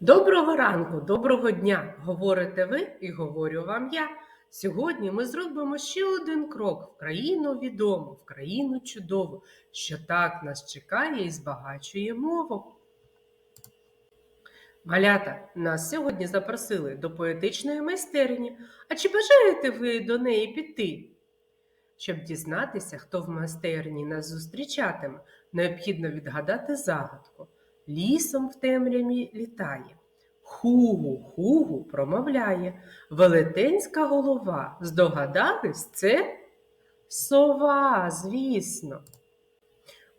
Доброго ранку, доброго дня! Говорите ви і говорю вам я. Сьогодні ми зробимо ще один крок в країну відому, в країну чудову, що так нас чекає і збагачує мову. Малята, нас сьогодні запросили до поетичної майстерні. А чи бажаєте ви до неї піти? Щоб дізнатися, хто в майстерні нас зустрічатиме, необхідно відгадати загадку. Лісом в темряві літає. Хугу, хугу промовляє. Велетенська голова. Здогадались, це сова, звісно.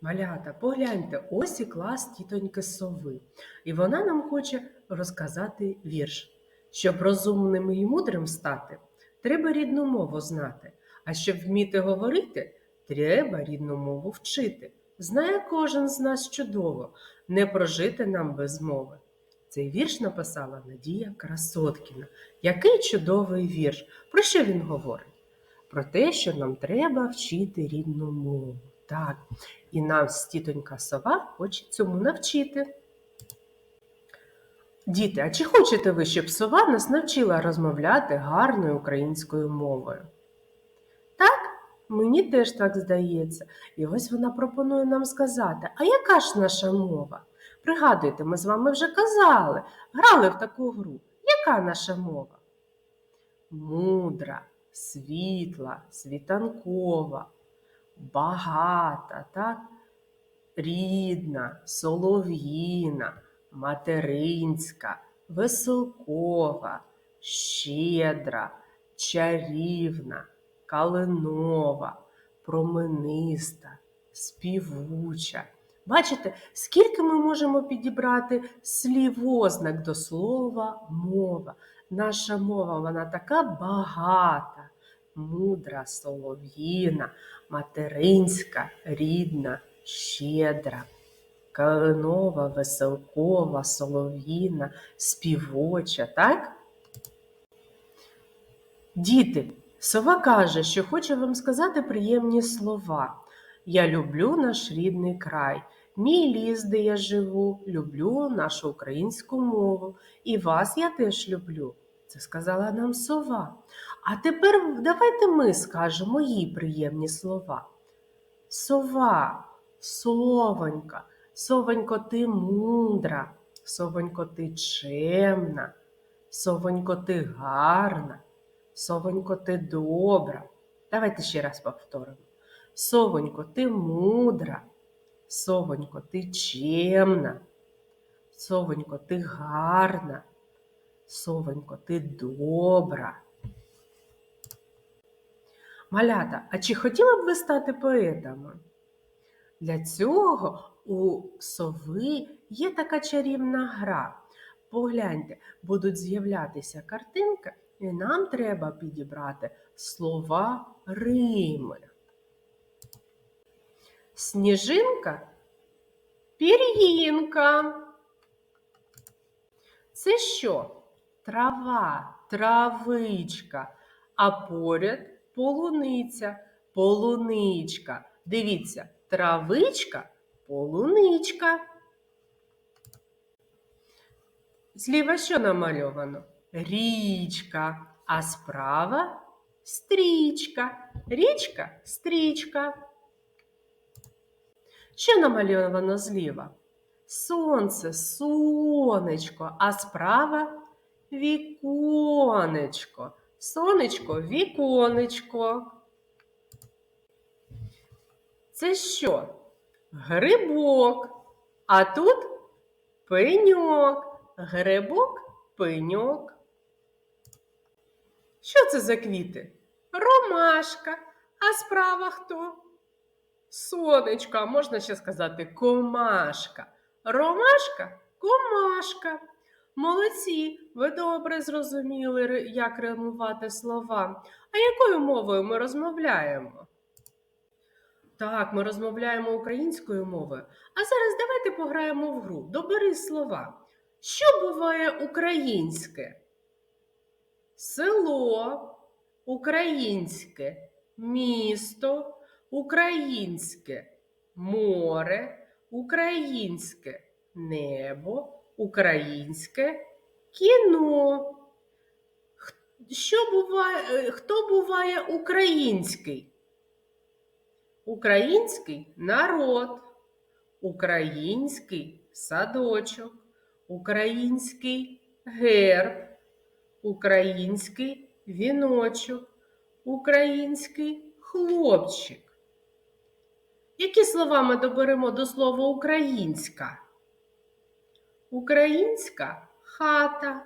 Малята, погляньте, ось і клас тітоньки сови. І вона нам хоче розказати вірш. Щоб розумним і мудрим стати, треба рідну мову знати. А щоб вміти говорити, треба рідну мову вчити. Знає кожен з нас чудово, не прожити нам без мови. Цей вірш написала Надія Красоткіна. Який чудовий вірш! Про що він говорить? Про те, що нам треба вчити рідну мову. Так, і нас тітонька сова хоче цьому навчити. Діти, а чи хочете ви, щоб сова нас навчила розмовляти гарною українською мовою? Мені теж так здається. І ось вона пропонує нам сказати, а яка ж наша мова? Пригадуйте, ми з вами вже казали, грали в таку гру. Яка наша мова? Мудра, світла, світанкова, багата, так? рідна, солов'їна, материнська, веселкова, щедра, чарівна, калинова, промениста, співуча. Бачите, скільки ми можемо підібрати слів ознак до слова мова. Наша мова вона така багата, мудра, солов'їна, материнська, рідна, щедра, калинова, веселкова, солов'їна, співоча, так? Діти, сова каже, що хоче вам сказати приємні слова. Я люблю наш рідний край, мій ліс, де я живу, люблю нашу українську мову. І вас я теж люблю. Це сказала нам сова. А тепер давайте ми скажемо їй приємні слова. Сова, совонька, совонько, ти мудра, совонько, ти чемна, совонько, ти гарна, совонько, ти добра. Давайте ще раз повторимо. Совонько, ти мудра, совонько, ти чемна, совонько, ти гарна, совонько, ти добра. Малята, а чи хотіли б ви стати поетами? Для цього у сови є така чарівна гра. Погляньте, будуть з'являтися картинки, і нам треба підібрати слова Рими. Сніжинка пір'їнка. Це що? Трава, травичка, а поряд полуниця, полуничка. Дивіться, травичка, полуничка. Зліва що намальовано? Річка, а справа стрічка. Річка стрічка. Що намальовано зліва? Сонце, сонечко, а справа віконечко. Сонечко, віконечко. Це що? Грибок. А тут пеньок. Грибок, пеньок. Що це за квіти? Ромашка. А справа хто? Сонечко, а можна ще сказати комашка. Ромашка комашка. Молодці, ви добре зрозуміли, як римувати слова. А якою мовою ми розмовляємо? Так, ми розмовляємо українською мовою. А зараз давайте пограємо в гру. Добери слова. Що буває українське? Село, українське, місто, українське, море, українське, небо, українське кіно. Що буває, е, хто буває український? Український народ, український садочок, український герб, український віночок, український хлопчик. Які слова ми доберемо до слова українська? Українська хата,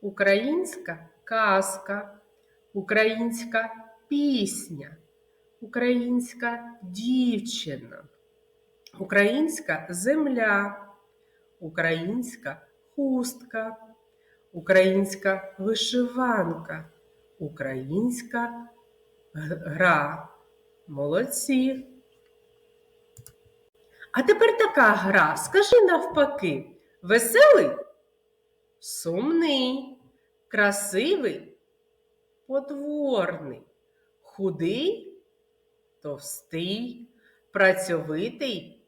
українська казка, українська пісня, українська дівчина, українська земля, українська хустка, українська вишиванка, українська гра. Молодці. А тепер така гра. Скажи навпаки: веселий, сумний, красивий, потворний, худий, товстий, працьовитий,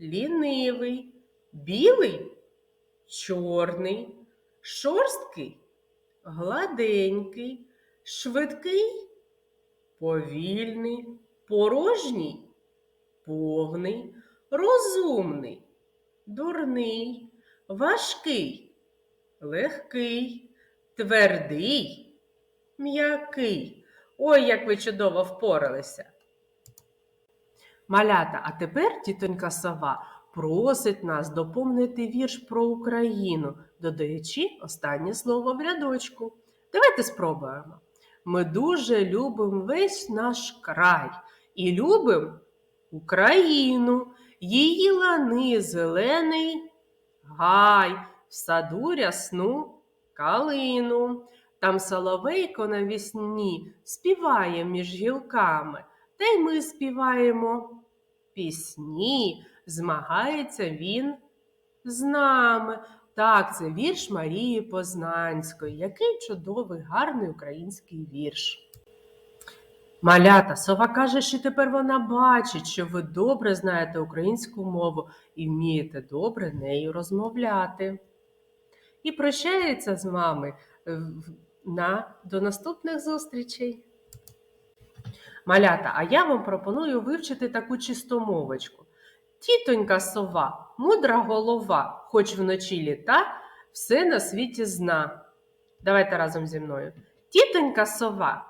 лінивий, білий, чорний, шорсткий, гладенький, швидкий, повільний, порожній, повний, розумний, дурний, важкий, легкий, твердий, м'який. Ой, як ви чудово впоралися. Малята, а тепер тітонька сова просить нас доповнити вірш про Україну, додаючи останнє слово в рядочку. Давайте спробуємо. Ми дуже любимо весь наш край і любимо Україну, її лани зелений гай, в саду рясну калину. Там соловейко навісні співає між гілками, та й ми співаємо пісні, змагається він з нами. Так, це вірш Марії Познанської. Який чудовий, гарний український вірш. Малята, сова каже, що тепер вона бачить, що ви добре знаєте українську мову і вмієте добре нею розмовляти. І прощається з вами е, на, до наступних зустрічей. Малята, а я вам пропоную вивчити таку чистомовочку. Тітонька сова, мудра голова, хоч вночі літа, все на світі зна. Давайте разом зі мною. Тітонька сова,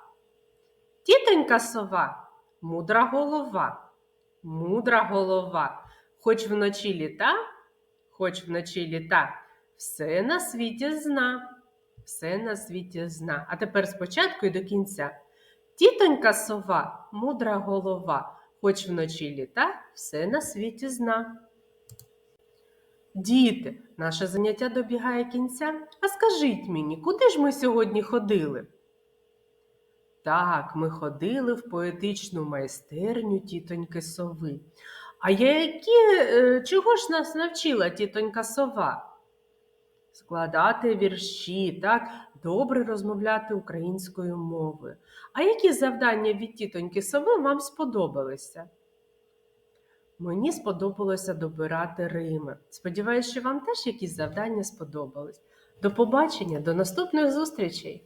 тітонька сова, мудра голова, мудра голова, хоч вночі літа, хоч вночі літа, все на світі зна, все на світі зна. А тепер спочатку і до кінця. Тітонька сова, мудра голова, хоч вночі літа, все на світі зна. Діти, наше заняття добігає кінця. А скажіть мені, куди ж ми сьогодні ходили? Так, ми ходили в поетичну майстерню тітоньки сови. А які, е, чого ж нас навчила тітонька сова? Складати вірші, так, добре розмовляти українською мовою. А які завдання від тітоньки сови вам сподобалися? Мені сподобалося добирати Рими. Сподіваюсь, що вам теж якісь завдання сподобались. До побачення, до наступних зустрічей!